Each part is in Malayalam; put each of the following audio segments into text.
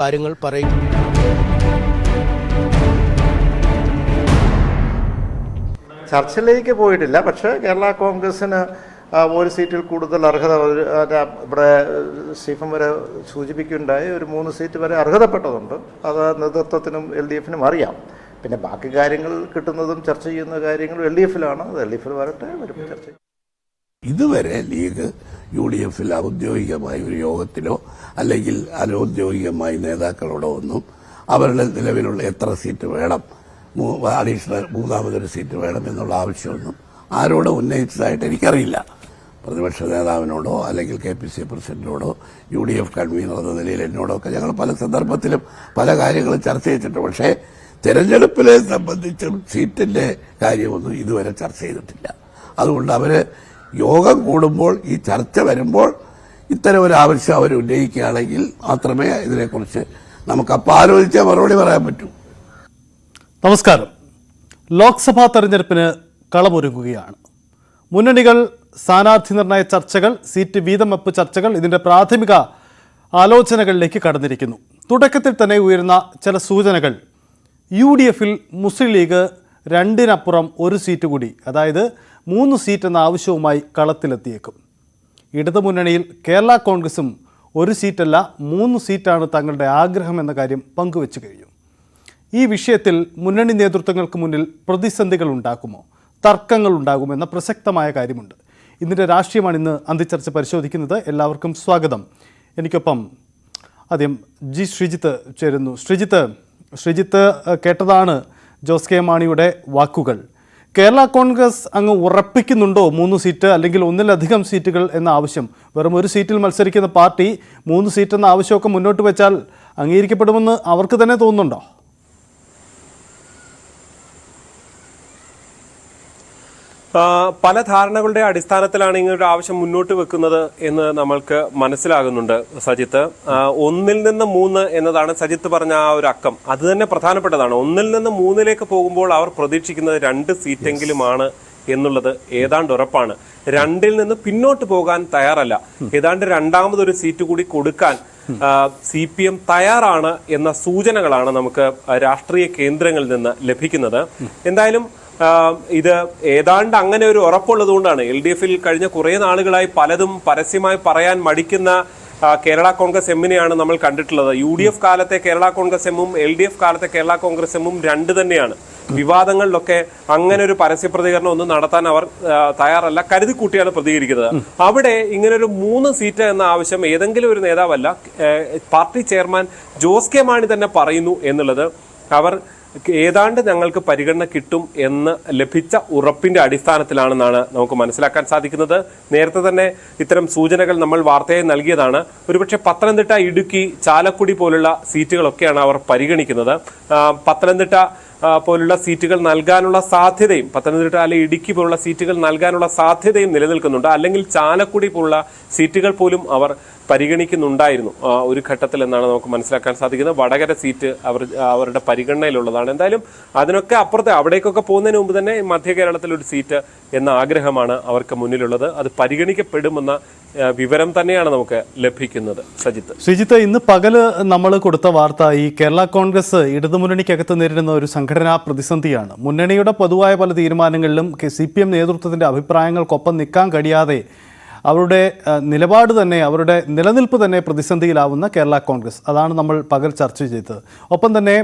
കാര്യങ്ങൾ പറയും ചർച്ചയിലേക്ക് പോയിട്ടില്ല പക്ഷേ കേരള കോൺഗ്രസിന് ഒരു സീറ്റിൽ കൂടുതൽ അർഹത ഇവിടെ സ്റ്റീഫൻ വരെ സൂചിപ്പിക്കുകയുണ്ടായി ഒരു മൂന്ന് സീറ്റ് വരെ അർഹതപ്പെട്ടതുണ്ട്. അത് നേതൃത്വത്തിനും എൽ ഡി എഫിനും അറിയാം. പിന്നെ ബാക്കി കാര്യങ്ങൾ കിട്ടുന്നതും ചർച്ച ചെയ്യുന്ന കാര്യങ്ങളും എൽ ഡി എഫിലാണ്. അത് എൽ ഡി എഫിൽ വരട്ടെ വരുമ്പോൾ ചർച്ച ഇതുവരെ ലീഗ് യു ഡി എഫിൽ ഔദ്യോഗികമായ ഒരു യോഗത്തിലോ അല്ലെങ്കിൽ അനൌദ്യോഗികമായി നേതാക്കളോടോ ഒന്നും അവരുടെ നിലവിലുള്ള എത്ര സീറ്റ് വേണം അഡീഷണൽ മൂന്നാമതൊരു സീറ്റ് വേണം എന്നുള്ള ആവശ്യമൊന്നും ആരോടും ഉന്നയിച്ചതായിട്ട് എനിക്കറിയില്ല. പ്രതിപക്ഷ നേതാവിനോടോ അല്ലെങ്കിൽ കെ പി സി പ്രസിഡന്റിനോടോ യു ഡി എഫ് കൺവീനർ എന്ന നിലയിൽ എന്നോടോ ഒക്കെ ഞങ്ങൾ പല സന്ദർഭത്തിലും പല കാര്യങ്ങളും ചർച്ച ചെയ്തിട്ടുണ്ട്. പക്ഷേ തെരഞ്ഞെടുപ്പിനെ സംബന്ധിച്ചും സീറ്റിന്റെ കാര്യമൊന്നും ഇതുവരെ ചർച്ച ചെയ്തിട്ടില്ല. അതുകൊണ്ട് അവർ യോഗം കൂടുമ്പോൾ ഈ ചർച്ച വരുമ്പോൾ ഇത്തരം ഒരു ആവശ്യം അവർ ഉന്നയിക്കുകയാണെങ്കിൽ മാത്രമേ ഇതിനെക്കുറിച്ച് നമുക്ക് അപ്പം മറുപടി പറയാൻ പറ്റൂ. നമസ്കാരം. ലോക്സഭാ തെരഞ്ഞെടുപ്പിന് കളമൊരുങ്ങുകയാണ്. മുന്നണികൾ സ്ഥാനാർത്ഥി നിർണയ ചർച്ചകൾ സീറ്റ് വീതം വെപ്പ് ചർച്ചകൾ ഇതിന്റെ പ്രാഥമിക ആലോചനകളിലേക്ക് കടന്നിരിക്കുന്നു. തുടക്കത്തിൽ തന്നെ ഉയരുന്ന ചില സൂചനകൾ. യു ഡി എഫിൽ മുസ്ലിം ലീഗ് രണ്ടിനപ്പുറം ഒരു സീറ്റ് കൂടി അതായത് മൂന്ന് സീറ്റ് എന്ന ആവശ്യവുമായി കളത്തിലെത്തിയേക്കും. ഇടതുമുന്നണിയിൽ കേരള കോൺഗ്രസും ഒരു സീറ്റല്ല മൂന്ന് സീറ്റാണ് തങ്ങളുടെ ആഗ്രഹം എന്ന കാര്യം പങ്കുവച്ചു കഴിഞ്ഞു. ഈ വിഷയത്തിൽ മുന്നണി നേതൃത്വങ്ങൾക്ക് മുന്നിൽ പ്രതിസന്ധികൾ ഉണ്ടാക്കുമോ? തർക്കങ്ങൾ ഉണ്ടാകുമെന്ന പ്രസക്തമായ കാര്യമുണ്ട്. ഇതിന്റെ രാഷ്ട്രീയമാണ് ഇന്ന് അന്തിച്ചർച്ച പരിശോധിക്കുന്നത്. എല്ലാവർക്കും സ്വാഗതം. എനിക്കൊപ്പം ആദ്യം ജി ശ്രീജിത്ത് ചേരുന്നു. ശ്രീജിത്ത് ശ്രീജിത്ത് കേട്ടതാണ് ജോസ് കെ മാണിയുടെ വാക്കുകൾ. കേരള കോൺഗ്രസ് അങ്ങ് ഉറപ്പിക്കുന്നുണ്ടോ? മൂന്ന് സീറ്റ് അല്ലെങ്കിൽ ഒന്നിലധികം സീറ്റുകൾ എന്ന ആവശ്യം. വെറും ഒരു സീറ്റിൽ മത്സരിക്കുന്ന പാർട്ടി മൂന്ന് സീറ്റ് എന്ന ആവശ്യമൊക്കെ മുന്നോട്ട് വെച്ചാൽ അംഗീകരിക്കപ്പെടുമെന്ന് അവർക്ക് തന്നെ തോന്നുന്നുണ്ടോ? പല ധാരണകളുടെ അടിസ്ഥാനത്തിലാണ് ഇങ്ങനെ ഒരു ആവശ്യം മുന്നോട്ട് വെക്കുന്നത് എന്ന് നമ്മൾക്ക് മനസ്സിലാകുന്നുണ്ട് സജിത്ത്. ഒന്നിൽ നിന്ന് മൂന്ന് എന്നതാണ് സജിത്ത് പറഞ്ഞ ആ ഒരു അക്കം. അത് തന്നെ പ്രധാനപ്പെട്ടതാണ്. ഒന്നിൽ നിന്ന് മൂന്നിലേക്ക് പോകുമ്പോൾ അവർ പ്രതീക്ഷിക്കുന്നത് രണ്ട് സീറ്റെങ്കിലുമാണ് എന്നുള്ളത് ഏതാണ്ട് ഉറപ്പാണ്. രണ്ടിൽ നിന്ന് പിന്നോട്ട് പോകാൻ തയ്യാറല്ല. ഏതാണ്ട് രണ്ടാമതൊരു സീറ്റ് കൂടി കൊടുക്കാൻ സി പി എം തയ്യാറാണ് എന്ന സൂചനകളാണ് നമുക്ക് രാഷ്ട്രീയ കേന്ദ്രങ്ങളിൽ നിന്ന് ലഭിക്കുന്നത്. എന്തായാലും ഇത് ഏതാണ്ട് അങ്ങനെ ഒരു ഉറപ്പുള്ളത് കൊണ്ടാണ്. എൽ ഡി എഫിൽ കഴിഞ്ഞ കുറേ നാളുകളായി പലതും പരസ്യമായി പറയാൻ മടിക്കുന്ന കേരള കോൺഗ്രസ് എമ്മിനെയാണ് നമ്മൾ കണ്ടിട്ടുള്ളത്. യു ഡി എഫ് കാലത്തെ കേരള കോൺഗ്രസ് എമ്മും എൽ ഡി എഫ് കാലത്തെ കേരള കോൺഗ്രസ് എമ്മും രണ്ട് തന്നെയാണ്. വിവാദങ്ങളിലൊക്കെ അങ്ങനെ ഒരു പരസ്യ പ്രതികരണം ഒന്നും നടത്താൻ അവർ തയ്യാറല്ല. കരുതി കൂട്ടിയാണ് പ്രതികരിക്കുന്നത്. അവിടെ ഇങ്ങനെ ഒരു മൂന്ന് സീറ്റ് എന്ന ആവശ്യം ഏതെങ്കിലും ഒരു നേതാവല്ല party chairman Jose K Mani തന്നെ പറയുന്നു എന്നുള്ളത് അവർ ഏതാണ്ട് ഞങ്ങൾക്ക് പരിഗണന കിട്ടും എന്ന് ലഭിച്ച ഉറപ്പിന്റെ അടിസ്ഥാനത്തിലാണെന്നാണ് നമുക്ക് മനസ്സിലാക്കാൻ സാധിക്കുന്നത്. നേരത്തെ തന്നെ ഇത്തരം സൂചനകൾ നമ്മൾ വാർത്തയെ നൽകിയതാണ്. ഒരുപക്ഷെ പത്തനംതിട്ട ഇടുക്കി ചാലക്കുടി പോലുള്ള സീറ്റുകളൊക്കെയാണ് അവർ പരിഗണിക്കുന്നത്. പത്തനംതിട്ട പോലുള്ള സീറ്റുകൾ നൽകാനുള്ള സാധ്യതയും പത്തനംതിട്ട അല്ലെങ്കിൽ ഇടുക്കി പോലുള്ള സീറ്റുകൾ നൽകാനുള്ള സാധ്യതയും നിലനിൽക്കുന്നുണ്ട്. അല്ലെങ്കിൽ ചാലക്കുടി പോലുള്ള സീറ്റുകൾ പോലും അവർ പരിഗണിക്കുന്നുണ്ടായിരുന്നു. ഒരു ഘട്ടത്തിൽ എന്നാണ് നമുക്ക് മനസ്സിലാക്കാൻ സാധിക്കുന്നത്. വടകര സീറ്റ് അവർ അവരുടെ പരിഗണനയിലുള്ളതാണ്. എന്തായാലും അതിനൊക്കെ അപ്പുറത്തെ അവിടേക്കൊക്കെ പോകുന്നതിന് മുമ്പ് തന്നെ മധ്യ കേരളത്തിൽ ഒരു സീറ്റ് എന്ന ആഗ്രഹമാണ് അവർക്ക് മുന്നിലുള്ളത്. അത് പരിഗണിക്കപ്പെടുമെന്ന വിവരം തന്നെയാണ് നമുക്ക് ലഭിക്കുന്നത്. സജിത്ത്. ശ്രീജിത്ത് ഇന്ന് പകൽ നമ്മൾ കൊടുത്ത വാർത്ത ഈ കേരള കോൺഗ്രസ് ഇടതുമുന്നണിക്കകത്ത് നേരിടുന്ന ഒരു സംഘടനാ പ്രതിസന്ധിയാണ്. മുന്നണിയുടെ പൊതുവായ പല തീരുമാനങ്ങളിലും സി പി എം അഭിപ്രായങ്ങൾക്കൊപ്പം നിൽക്കാൻ കഴിയാതെ അവരുടെ നിലപാട് തന്നെ അവരുടെ നിലനിൽപ്പ് തന്നെ പ്രതിസന്ധിയിലാവുന്ന കേരള കോൺഗ്രസ്. അതാണ് നമ്മൾ പകൽ ചർച്ച ചെയ്തത്. ഒപ്പം തന്നെ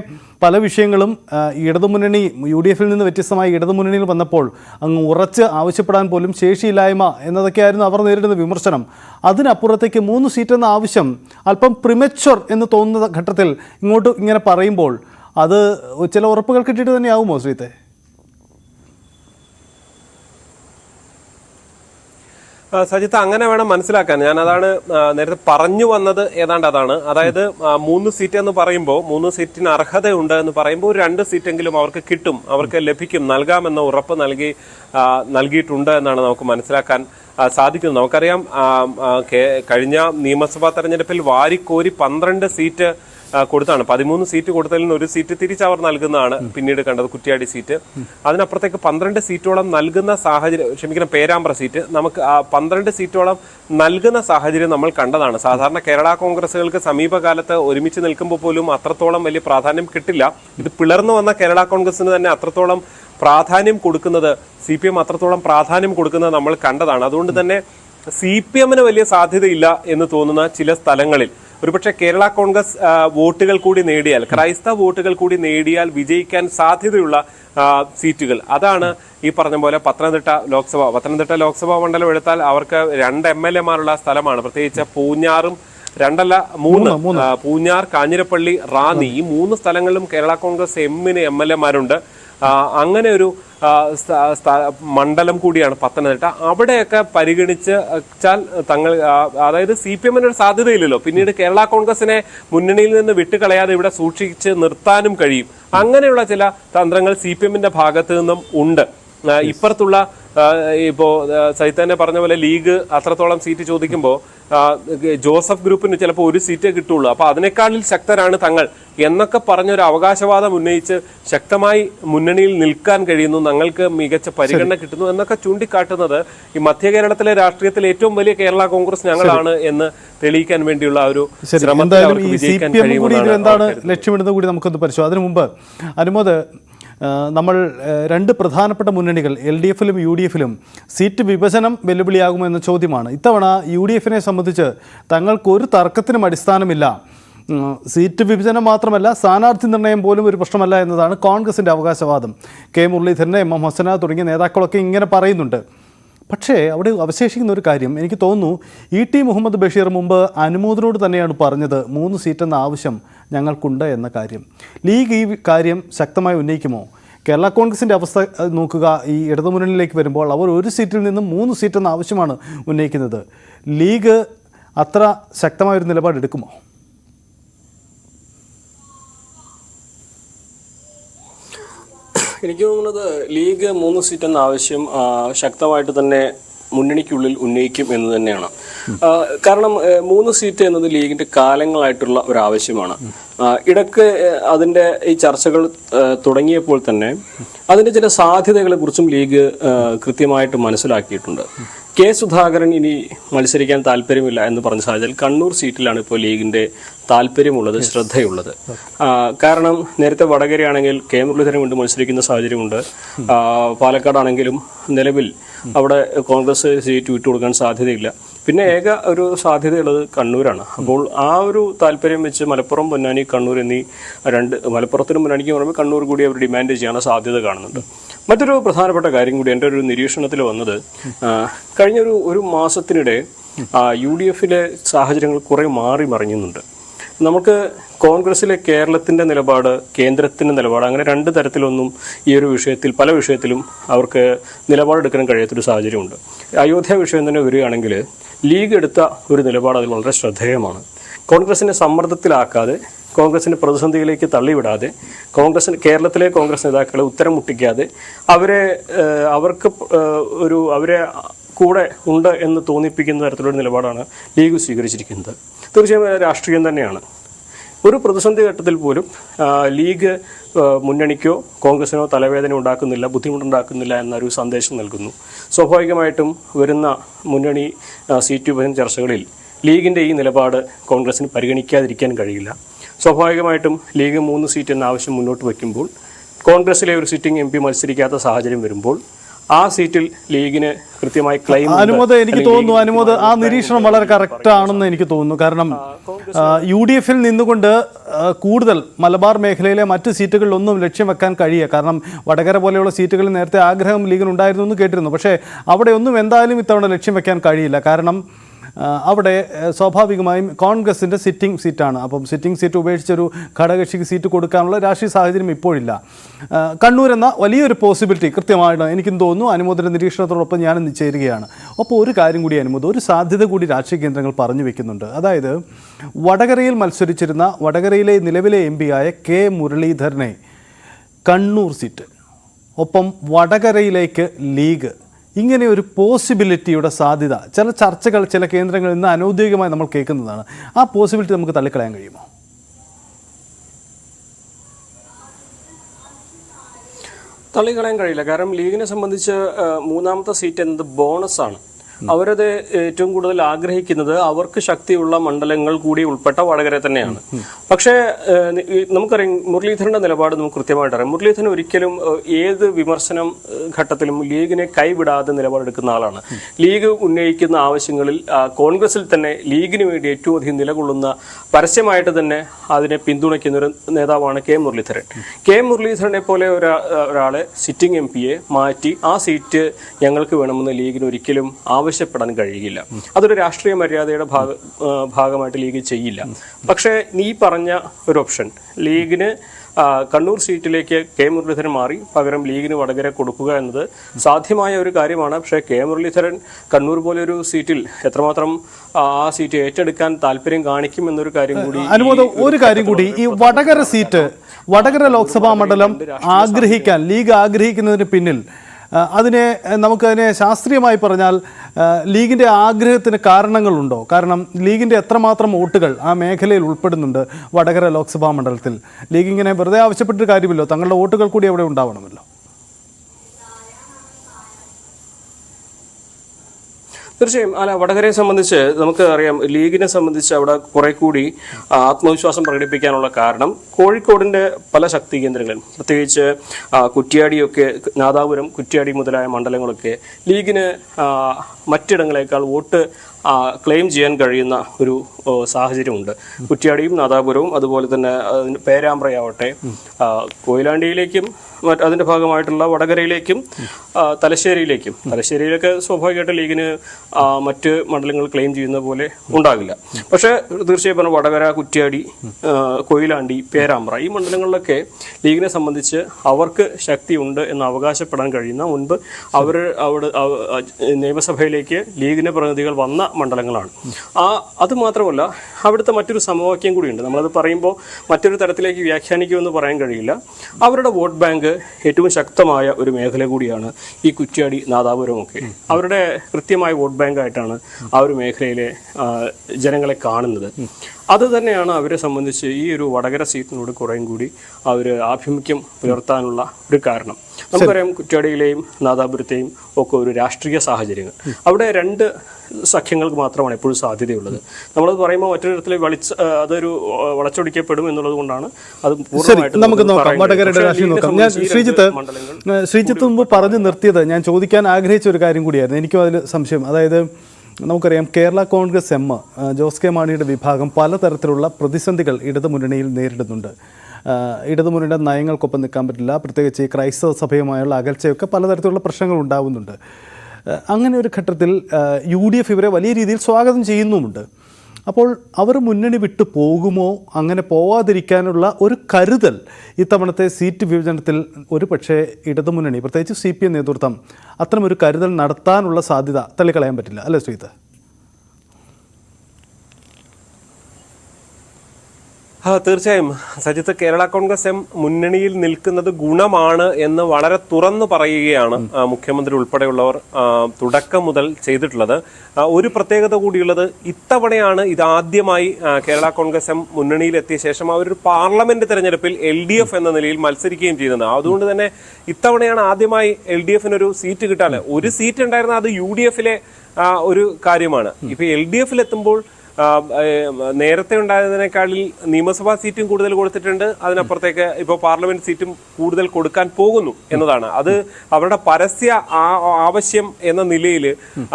പല വിഷയങ്ങളും ഇടതുമുന്നണി യു ഡി എഫിൽ നിന്ന് വ്യത്യസ്തമായി ഇടതുമുന്നണിയിൽ വന്നപ്പോൾ അങ്ങ് ഉറച്ച് ആവശ്യപ്പെടാൻ പോലും ശേഷിയില്ലായ്മ എന്നതൊക്കെയായിരുന്നു അവർ നേരിടുന്ന വിമർശനം. അതിനപ്പുറത്തേക്ക് മൂന്ന് സീറ്റ് എന്ന ആവശ്യം അല്പം പ്രിമച്വർ എന്ന് തോന്നുന്ന ഘട്ടത്തിൽ ഇങ്ങോട്ട് ഇങ്ങനെ പറയുമ്പോൾ അത് ചില ഉറപ്പുകൾ കിട്ടിയിട്ട് തന്നെയാവുമോ ശ്രീത്തെ? സജിത്ത് അങ്ങനെ വേണം മനസ്സിലാക്കാൻ. ഞാൻ അതാണ് നേരത്തെ പറഞ്ഞു വന്നത് ഏതാണ്ട് അതാണ്. അതായത് മൂന്ന് സീറ്റ് എന്ന് പറയുമ്പോൾ മൂന്ന് സീറ്റിന് അർഹതയുണ്ട് എന്ന് പറയുമ്പോൾ ഒരു രണ്ട് സീറ്റെങ്കിലും അവർക്ക് കിട്ടും അവർക്ക് ലഭിക്കും നൽകാമെന്ന ഉറപ്പ് നൽകി നൽകിയിട്ടുണ്ട് എന്നാണ് നമുക്ക് മനസ്സിലാക്കാൻ സാധിക്കുന്നത്. നമുക്കറിയാം കഴിഞ്ഞ നിയമസഭാ തെരഞ്ഞെടുപ്പിൽ വാരിക്കോരി പന്ത്രണ്ട് സീറ്റ് കൊടുത്താണ്. പതിമൂന്ന് സീറ്റ് കൊടുത്തതിൽ നിന്ന് ഒരു സീറ്റ് തിരിച്ചവർ നൽകുന്നതാണ് പിന്നീട് കണ്ടത് കുറ്റ്യാടി സീറ്റ്. അതിനപ്പുറത്തേക്ക് പന്ത്രണ്ട് സീറ്റോളം നൽകുന്ന സാഹചര്യം ക്ഷമിക്കണം പേരാമ്പ്ര സീറ്റ്. നമുക്ക് ആ പന്ത്രണ്ട് സീറ്റോളം നൽകുന്ന സാഹചര്യം നമ്മൾ കണ്ടതാണ്. സാധാരണ കേരള കോൺഗ്രസുകൾക്ക് സമീപകാലത്ത് ഒരുമിച്ച് നിൽക്കുമ്പോൾ പോലും അത്രത്തോളം വലിയ പ്രാധാന്യം കിട്ടില്ല. ഇത് പിളർന്നു വന്ന കേരള കോൺഗ്രസിന് തന്നെ അത്രത്തോളം പ്രാധാന്യം കൊടുക്കുന്നത് സി പി എം അത്രത്തോളം പ്രാധാന്യം കൊടുക്കുന്നത് നമ്മൾ കണ്ടതാണ്. അതുകൊണ്ട് തന്നെ സി പി എമ്മിന് വലിയ സാധ്യതയില്ല എന്ന് തോന്നുന്ന ചില സ്ഥലങ്ങളിൽ ഒരുപക്ഷെ കേരള കോൺഗ്രസ് വോട്ടുകൾ കൂടി നേടിയാൽ ക്രൈസ്തവ വോട്ടുകൾ കൂടി നേടിയാൽ വിജയിക്കാൻ സാധ്യതയുള്ള സീറ്റുകൾ. അതാണ് ഈ പറഞ്ഞ പോലെ പത്തനംതിട്ട ലോക്സഭ. പത്തനംതിട്ട ലോക്സഭാ മണ്ഡലം എടുത്താൽ അവർക്ക് രണ്ട് എം എൽ എമാരുള്ള സ്ഥലമാണ്. പ്രത്യേകിച്ച് പൂഞ്ഞാറും രണ്ടല്ല മൂന്ന് പൂഞ്ഞാർ കാഞ്ഞിരപ്പള്ളി റാന്നി. ഈ മൂന്ന് സ്ഥലങ്ങളിലും കേരള കോൺഗ്രസ് എമ്മിന് എം എൽ എമാരുണ്ട് അങ്ങനെ ഒരു മണ്ഡലം കൂടിയാണ് പത്തനംതിട്ട. അവിടെയൊക്കെ പരിഗണിച്ച് വെച്ചാൽ തങ്ങൾ അതായത് സി പി എമ്മിന് ഒരു സാധ്യതയില്ലല്ലോ. പിന്നീട് കേരള കോൺഗ്രസിനെ മുന്നണിയിൽ നിന്ന് വിട്ടുകളയാതെ ഇവിടെ സൂക്ഷിച്ച് നിർത്താനും കഴിയും. അങ്ങനെയുള്ള ചില തന്ത്രങ്ങൾ സി പി എമ്മിന്റെ ഭാഗത്ത് നിന്നും ഉണ്ട്. ഇപ്പുറത്തുള്ള ആ, ഇപ്പോ ആ, പറഞ്ഞ പോലെ ലീഗ് അത്രത്തോളം സീറ്റ് ചോദിക്കുമ്പോൾ ജോസഫ് ഗ്രൂപ്പിന് ചിലപ്പോൾ ഒരു സീറ്റേ കിട്ടുള്ളൂ. അപ്പോൾ അതിനേക്കാളിൽ ശക്തരാണ് തങ്ങൾ എന്നൊക്കെ പറഞ്ഞൊരു അവകാശവാദം ഉന്നയിച്ച് ശക്തമായി മുന്നണിയിൽ നിൽക്കാൻ കഴിയുന്നു തങ്ങൾക്ക് മികച്ച പരിഗണന കിട്ടുന്നു എന്നൊക്കെ ചൂണ്ടിക്കാട്ടുന്നത് ഈ മധ്യ കേരളത്തിലെ രാഷ്ട്രീയത്തിൽ ഏറ്റവും വലിയ കേരള കോൺഗ്രസ് ഞങ്ങളാണ് എന്ന് തെളിയിക്കാൻ വേണ്ടിയുള്ള ഒരു ശ്രമം ലക്ഷ്യമിടുന്നത് കൂടി നമുക്കൊന്ന് പരിശോധിച്ചു അതിനു മുമ്പ് അനുമോദ് നമ്മൾ രണ്ട് പ്രധാനപ്പെട്ട മുന്നണികൾ എൽ ഡി എഫിലും യു ഡി എഫിലും സീറ്റ് വിഭജനം വെല്ലുവിളിയാകുമോ എന്ന ചോദ്യമാണ്. ഇത്തവണ യു ഡി എഫിനെ സംബന്ധിച്ച് തങ്ങൾക്കൊരു തർക്കത്തിനും അടിസ്ഥാനമില്ല. സീറ്റ് വിഭജനം മാത്രമല്ല സ്ഥാനാർത്ഥി നിർണയം പോലും ഒരു പ്രശ്നമല്ല എന്നതാണ് കോൺഗ്രസിന്റെ അവകാശവാദം. കെ മുരളീധരൻ എം എം ഹസന തുടങ്ങിയ നേതാക്കളൊക്കെ ഇങ്ങനെ പറയുന്നുണ്ട്. പക്ഷേ അവിടെ അവശേഷിക്കുന്ന ഒരു കാര്യം എനിക്ക് തോന്നുന്നു ഇ ടി മുഹമ്മദ് ബഷീർ മുമ്പ് അനുമോദനോട് തന്നെയാണ് പറഞ്ഞത് മൂന്ന് സീറ്റെന്ന ആവശ്യം ഞങ്ങൾക്കുണ്ട് എന്ന കാര്യം. ലീഗ് ഈ കാര്യം ശക്തമായി ഉന്നയിക്കുമോ? കേരള കോൺഗ്രസിന്റെ അവസ്ഥ നോക്കുക ഈ ഇടതുമുന്നണിയിലേക്ക് വരുമ്പോൾ അവർ ഒരു സീറ്റിൽ നിന്നും മൂന്ന് സീറ്റെന്ന ആവശ്യമാണ് ഉന്നയിക്കുന്നത്. ലീഗ് അത്ര ശക്തമായൊരു നിലപാടെടുക്കുമോ? എനിക്ക് തോന്നുന്നത് ലീഗ് മൂന്ന് സീറ്റ് എന്ന ആവശ്യം ശക്തമായിട്ട് തന്നെ മുന്നണിക്കുള്ളിൽ ഉന്നയിക്കും എന്ന് തന്നെയാണ്. കാരണം മൂന്ന് സീറ്റ് എന്നത് ലീഗിന്റെ കാലങ്ങളായിട്ടുള്ള ഒരു ആവശ്യമാണ്. ഇടയ്ക്ക് അതിന്റെ ഈ ചർച്ചകൾ തുടങ്ങിയപ്പോൾ തന്നെ അതിന്റെ ചില സാധ്യതകളെ കുറിച്ചും ലീഗ് കൃത്യമായിട്ട് മനസ്സിലാക്കിയിട്ടുണ്ട്. കെ സുധാകരൻ ഇനി മത്സരിക്കാൻ താല്പര്യമില്ല എന്ന് പറഞ്ഞ സാഹചര്യം കണ്ണൂർ സീറ്റിലാണ് ഇപ്പോൾ ലീഗിന്റെ താല്പര്യമുള്ളത് ശ്രദ്ധയുള്ളത്. കാരണം നേരത്തെ വടകരയാണെങ്കിൽ കെ മുരളീധരൻ കൊണ്ട് മത്സരിക്കുന്ന സാഹചര്യമുണ്ട്. ആ, പാലക്കാടാണെങ്കിലും നിലവിൽ അവിടെ കോൺഗ്രസ് സീറ്റ് വിട്ടുകൊടുക്കാൻ സാധ്യതയില്ല. പിന്നെ ഏക ഒരു സാധ്യതയുള്ളത് കണ്ണൂരാണ്. അപ്പോൾ ആ ഒരു താല്പര്യം വെച്ച് മലപ്പുറം പൊന്നാനി കണ്ണൂർ എന്നീ രണ്ട് മലപ്പുറത്തിനും പൊന്നാനിക്കും പുറമെ കണ്ണൂർ കൂടി അവർ ഡിമാൻഡ് ചെയ്യാനുള്ള സാധ്യത കാണുന്നുണ്ട്. മറ്റൊരു പ്രധാനപ്പെട്ട കാര്യം കൂടി എന്റെ ഒരു നിരീക്ഷണത്തിൽ വന്നത് കഴിഞ്ഞ ഒരു ഒരു മാസത്തിനിടെ യു ഡി എഫിലെ സാഹചര്യങ്ങൾ കുറെ മാറി മറിഞ്ഞുന്നുണ്ട് നമുക്ക് കോൺഗ്രസിലെ കേരളത്തിന്റെ നിലപാട് കേന്ദ്രത്തിന്റെ നിലപാട് അങ്ങനെ രണ്ട് തരത്തിലൊന്നും ഈ ഒരു വിഷയത്തിൽ പല വിഷയത്തിലും അവർക്ക് നിലപാടെടുക്കാൻ കഴിയാത്തൊരു സാഹചര്യമുണ്ട്. അയോധ്യ വിഷയം തന്നെ വരികയാണെങ്കിൽ ലീഗ് എടുത്ത ഒരു നിലപാട് അതിൽ വളരെ ശ്രദ്ധേയമാണ്. കോൺഗ്രസിനെ സമ്മർദ്ദത്തിലാക്കാതെ കോൺഗ്രസിന്റെ പ്രതിസന്ധിയിലേക്ക് തള്ളിവിടാതെ കോൺഗ്രസ് കേരളത്തിലെ കോൺഗ്രസ് നേതാക്കളെ ഉത്തരം മുട്ടിക്കാതെ അവരെ അവർക്ക് ഒരു അവരെ കൂടെ ഉണ്ട് എന്ന് തോന്നിപ്പിക്കുന്ന തരത്തിലൊരു നിലപാടാണ് ലീഗ് സ്വീകരിച്ചിരിക്കുന്നത്. തീർച്ചയായും രാഷ്ട്രീയം തന്നെയാണ്. ഒരു പ്രതിസന്ധി ഘട്ടത്തിൽ പോലും ലീഗ് മുന്നണിക്കോ കോൺഗ്രസിനോ തലവേദന ഉണ്ടാക്കുന്നില്ല ബുദ്ധിമുട്ടുണ്ടാക്കുന്നില്ല എന്നൊരു സന്ദേശം നൽകുന്നു. സ്വാഭാവികമായിട്ടും വരുന്ന മുന്നണി സീറ്റ് വിഭജന ചർച്ചകളിൽ ലീഗിന്റെ ഈ നിലപാട് കോൺഗ്രസിന് പരിഗണിക്കാതിരിക്കാൻ കഴിയില്ല. സ്വാഭാവികമായിട്ടും ലീഗ് മൂന്ന് സീറ്റ് എന്ന ആവശ്യം മുന്നോട്ട് വയ്ക്കുമ്പോൾ കോൺഗ്രസിലെ ഒരു സിറ്റിംഗ് എം പി മത്സരിക്കാത്ത സാഹചര്യം വരുമ്പോൾ ആ സീറ്റിൽ ലീഗിന് കൃത്യമായി ക്ലെയിം അനുമത എനിക്ക് തോന്നുന്നു. അനുമത ആ നിരീക്ഷണം വളരെ കറക്റ്റ് ആണെന്ന് എനിക്ക് തോന്നുന്നു. കാരണം യു ഡി എഫിൽ നിന്നുകൊണ്ട് കൂടുതൽ മലബാർ മേഖലയിലെ മറ്റ് സീറ്റുകളിലൊന്നും ലക്ഷ്യം വെക്കാൻ കഴിയുക കാരണം വടകര പോലെയുള്ള സീറ്റുകളിൽ നേരത്തെ ആഗ്രഹം ലീഗിനുണ്ടായിരുന്നു എന്ന് കേട്ടിരുന്നു. പക്ഷേ അവിടെ ഒന്നും എന്തായാലും ഇത്തവണ ലക്ഷ്യം വെക്കാൻ കഴിയില്ല. കാരണം അവിടെ സ്വാഭാവികമായും കോൺഗ്രസിന്റെ സിറ്റിംഗ് സീറ്റാണ്. അപ്പം സിറ്റിംഗ് സീറ്റ് ഉപേക്ഷിച്ചൊരു ഘടകകക്ഷിക്ക് സീറ്റ് കൊടുക്കാനുള്ള രാഷ്ട്രീയ സാഹചര്യം ഇപ്പോഴില്ല. കണ്ണൂർ എന്ന വലിയൊരു പോസിബിലിറ്റി കൃത്യമായിട്ട് എനിക്കും തോന്നുന്നു. അനുമോദന നിരീക്ഷണത്തോടൊപ്പം ഞാൻ ചേരുകയാണ് അപ്പോൾ ഒരു കാര്യം കൂടി അനുമോദ ഒരു സാധ്യത കൂടി രാഷ്ട്രീയ കേന്ദ്രങ്ങൾ പറഞ്ഞു വെക്കുന്നുണ്ട്. അതായത് വടകരയിൽ മത്സരിച്ചിരുന്ന വടകരയിലെ നിലവിലെ എം ആയ കെ മുരളീധരനെ കണ്ണൂർ സീറ്റ് ഒപ്പം വടകരയിലേക്ക് ലീഗ് ഇങ്ങനെ ഒരു പോസിബിലിറ്റിയുടെ സാധ്യത ചില ചർച്ചകൾ ചില കേന്ദ്രങ്ങളിൽ നിന്ന് അനൗദ്യോഗികമായി നമ്മൾ കേൾക്കുന്നതാണ്. ആ പോസിബിലിറ്റി നമുക്ക് തള്ളിക്കളയാൻ കഴിയുമോ? തള്ളിക്കളയാൻ കഴിയില്ല. കാരണം ലീഗിനെ സംബന്ധിച്ച് മൂന്നാമത്തെ സീറ്റ് എന്നത് ബോണസാണ് അവരത് ഏറ്റവും കൂടുതൽ ആഗ്രഹിക്കുന്നത് അവർക്ക് ശക്തിയുള്ള മണ്ഡലങ്ങൾ കൂടി ഉൾപ്പെട്ട വടകര തന്നെയാണ്. പക്ഷേ നമുക്കറിയാം മുരളീധരന്റെ നിലപാട് നമുക്ക് കൃത്യമായിട്ട് അറിയാം മുരളീധരൻ ഒരിക്കലും ഏത് വിമർശനം ഘട്ടത്തിലും ലീഗിനെ കൈവിടാതെ നിലപാടെടുക്കുന്ന ആളാണ്. ലീഗ് ഉന്നയിക്കുന്ന ആവശ്യങ്ങളിൽ കോൺഗ്രസിൽ തന്നെ ലീഗിന് വേണ്ടി ഏറ്റവും അധികം നിലകൊള്ളുന്ന പരസ്യമായിട്ട് തന്നെ അതിനെ പിന്തുണയ്ക്കുന്ന ഒരു നേതാവാണ് കെ മുരളീധരൻ. കെ മുരളീധരനെ പോലെ ഒരാ ഒരാളെ സിറ്റിംഗ് എം പിയെ മാറ്റി ആ സീറ്റ് ഞങ്ങൾക്ക് വേണമെന്ന് ലീഗിന് ഒരിക്കലും ആവശ്യപ്പെടാൻ കഴിയില്ല. അതൊരു രാഷ്ട്രീയ മര്യാദയുടെ ഭാഗ ഭാഗമായിട്ട് ലീഗ് ചെയ്യില്ല. പക്ഷേ നീ പറഞ്ഞ ഒരു ഓപ്ഷൻ ലീഗിന് കണ്ണൂർ സീറ്റിലേക്ക് കെ. മുരളീധരൻ മാറി പകരം ലീഗിന് വടകര കൊടുക്കുക എന്നത് സാധ്യമായ ഒരു കാര്യമാണ്. പക്ഷേ കെ. മുരളീധരൻ കണ്ണൂർ പോലെ ഒരു സീറ്റിൽ എത്രമാത്രം ആ സീറ്റ് ഏറ്റെടുക്കാൻ താല്പര്യം കാണിക്കും എന്നൊരു കാര്യം കൂടി അനുമോദം ഒരു കാര്യം കൂടി. ഈ വടകര സീറ്റ് വടകര ലോക്സഭാ മണ്ഡലം ആഗ്രഹിക്കാൻ ലീഗ് ആഗ്രഹിക്കുന്നതിന് പിന്നിൽ അതിനെ നമുക്കതിനെ ശാസ്ത്രീയമായി പറഞ്ഞാൽ ലീഗിന്റെ ആഗ്രഹത്തിന് കാരണങ്ങളുണ്ടോ? കാരണം ലീഗിന്റെ എത്രമാത്രം വോട്ടുകൾ ആ മേഖലയിൽ ഉൾപ്പെടുന്നുണ്ട് വടകര ലോക്സഭാ മണ്ഡലത്തിൽ. ലീഗ് ഇങ്ങനെ വെറുതെ ആവശ്യപ്പെട്ടൊരു കാര്യമില്ലോ തങ്ങളുടെ വോട്ടുകൾ കൂടി അവിടെ ഉണ്ടാവണമല്ലോ. തീർച്ചയായും. അല്ല വടകരയെ സംബന്ധിച്ച് നമുക്ക് അറിയാം ലീഗിനെ സംബന്ധിച്ച് അവിടെ കുറെ കൂടി ആത്മവിശ്വാസം പ്രകടിപ്പിക്കാനുള്ള കാരണം കോഴിക്കോടിന്റെ പല ശക്തി കേന്ദ്രങ്ങളും പ്രത്യേകിച്ച് കുറ്റിയാടിയൊക്കെ നാദാപുരം കുറ്റിയാടി മുതലായ മണ്ഡലങ്ങളൊക്കെ ലീഗിന് മറ്റിടങ്ങളെക്കാൾ വോട്ട് ക്ലെയിം ചെയ്യാൻ കഴിയുന്ന ഒരു സാഹചര്യമുണ്ട്. കുറ്റ്യാടിയും നാദാപുരവും അതുപോലെ തന്നെ പേരാമ്പ്രയാവട്ടെ കൊയിലാണ്ടിയിലേക്കും അതിന്റെ ഭാഗമായിട്ടുള്ള വടകരയിലേക്കും തലശ്ശേരിയിലേക്കും. തലശ്ശേരിയിലൊക്കെ സ്വാഭാവികമായിട്ട് ലീഗിന് മറ്റ് മണ്ഡലങ്ങൾ ക്ലെയിം ചെയ്യുന്ന പോലെ ഉണ്ടാകില്ല. പക്ഷേ തീർച്ചയായും പറഞ്ഞ വടകര കുറ്റ്യാടി കൊയിലാണ്ടി പേരാമ്പ്ര ഈ മണ്ഡലങ്ങളിലൊക്കെ ലീഗിനെ സംബന്ധിച്ച് അവർക്ക് ശക്തിയുണ്ട് എന്ന് അവകാശപ്പെടാൻ കഴിയുന്ന മുൻപ് അവർ അവിടെ നിയമസഭയിലേക്ക് ലീഗിന്റെ പ്രതിനിധികൾ വന്ന മണ്ഡലങ്ങളാണ്. ആ അത് മാത്രമല്ല അവിടുത്തെ മറ്റൊരു സമവാക്യം കൂടിയുണ്ട്. നമ്മളത് പറയുമ്പോൾ മറ്റൊരു തരത്തിലേക്ക് വ്യാഖ്യാനിക്കുമെന്ന് പറയാൻ കഴിയില്ല. അവരുടെ വോട്ട് ബാങ്ക് ഏറ്റവും ശക്തമായ ഒരു മേഖല കൂടിയാണ് ഈ കുറ്റ്യാടി നാദാപുരമൊക്കെ. അവരുടെ കൃത്യമായ വോട്ട് ബാങ്ക് ആയിട്ടാണ് ആ ഒരു മേഖലയിലെ ജനങ്ങളെ കാണുന്നത്. അത് തന്നെയാണ് അവരെ സംബന്ധിച്ച് ഈ ഒരു വടകര സീറ്റിനോട് കുറേയും കൂടി അവർ ആഭിമുഖ്യം പുലർത്താനുള്ള ഒരു കാരണം. നമുക്കറിയാം കുറ്റ്യാടിയിലെയും നാദാപുരത്തെയും ഒക്കെ ഒരു രാഷ്ട്രീയ സാഹചര്യങ്ങൾ. അവിടെ രണ്ട് സഖ്യങ്ങൾക്ക് മാത്രമാണ് എപ്പോഴും സാധ്യതയുള്ളത്. നമ്മളത് പറയുമ്പോൾ മറ്റൊരു തരത്തിൽ വളിച്ച് അതൊരു വളച്ചൊടിക്കപ്പെടും എന്നുള്ളത് കൊണ്ടാണ് അത് പൂർണമായിട്ട് നമുക്ക് നോക്കാം. വടകരയുടെ രാഷ്ട്രീയം നോക്കാം. ഞാൻ ശ്രീജിത്ത് ശ്രീജിത്ത് മുമ്പ് പറഞ്ഞു നിർത്തിയത് ഞാൻ ചോദിക്കാൻ ആഗ്രഹിച്ച ഒരു കാര്യം കൂടിയായിരുന്നു. എനിക്കും അതിൽ സംശയം. അതായത് നമുക്കറിയാം കേരള കോൺഗ്രസ് എം ജോസ് കെ മാണിയുടെ വിഭാഗം പലതരത്തിലുള്ള പ്രതിസന്ധികൾ ഇടതു മുന്നണിയിൽ നേരിടുന്നുണ്ട്. ഏഹ് ഇടതു മുന്നണിയുടെ നയങ്ങൾക്കൊപ്പം നിൽക്കാൻ പറ്റില്ല. പ്രത്യേകിച്ച് ഈ ക്രൈസ്തവ സഭയുമായുള്ള അകൽച്ചയൊക്കെ പലതരത്തിലുള്ള പ്രശ്നങ്ങൾ ഉണ്ടാവുന്നുണ്ട്. അങ്ങനെ ഒരു ഘട്ടത്തിൽ യു ഡി എഫ് ഇവരെ വലിയ രീതിയിൽ സ്വാഗതം ചെയ്യുന്നുമുണ്ട്. അപ്പോൾ അവർ മുന്നണി വിട്ട് പോകുമോ? അങ്ങനെ പോവാതിരിക്കാനുള്ള ഒരു കരുതൽ ഇത്തവണത്തെ സീറ്റ് വിഭജനത്തിൽ ഒരു പക്ഷേ ഇടതുമുന്നണി പ്രത്യേകിച്ച് സി പി എം നേതൃത്വം അത്തരമൊരു കരുതൽ നടത്താനുള്ള സാധ്യത തള്ളിക്കളയാൻ പറ്റില്ല. അല്ലേ ശ്രീത്ത് ആ തീർച്ചയായും. സജിത്ത് കേരള കോൺഗ്രസ് എം മുന്നണിയിൽ നിൽക്കുന്നത് ഗുണമാണ് എന്ന് വളരെ തുറന്നു പറയുകയാണ് മുഖ്യമന്ത്രി ഉൾപ്പെടെയുള്ളവർ തുടക്കം മുതൽ ചെയ്തിട്ടുള്ളത്. ഒരു പ്രത്യേകത കൂടിയുള്ളത് ഇത്തവണയാണ് ഇതാദ്യമായി കേരള കോൺഗ്രസ് എം മുന്നണിയിൽ എത്തിയ ശേഷം അവരൊരു പാർലമെന്റ് തെരഞ്ഞെടുപ്പിൽ എൽ ഡി എഫ് എന്ന നിലയിൽ മത്സരിക്കുകയും ചെയ്യുന്നത് അതുകൊണ്ട് തന്നെ ഇത്തവണയാണ് ആദ്യമായി എൽ ഡി എഫിന് ഒരു സീറ്റ് കിട്ടാൻ. ഒരു സീറ്റ് ഉണ്ടായിരുന്ന അത് യു ഡി എഫിലെ ഒരു കാര്യമാണ്. ഇപ്പൊ എൽ ഡി എഫിൽ എത്തുമ്പോൾ നേരത്തെ ഉണ്ടായതിനേക്കാളിൽ നിയമസഭാ സീറ്റും കൂടുതൽ കൊടുത്തിട്ടുണ്ട്. അതിനപ്പുറത്തേക്ക് ഇപ്പോൾ പാർലമെന്റ് സീറ്റും കൂടുതൽ കൊടുക്കാൻ പോകുന്നു എന്നതാണ്. അത് അവരുടെ പരസ്യ ആവശ്യം എന്ന നിലയിൽ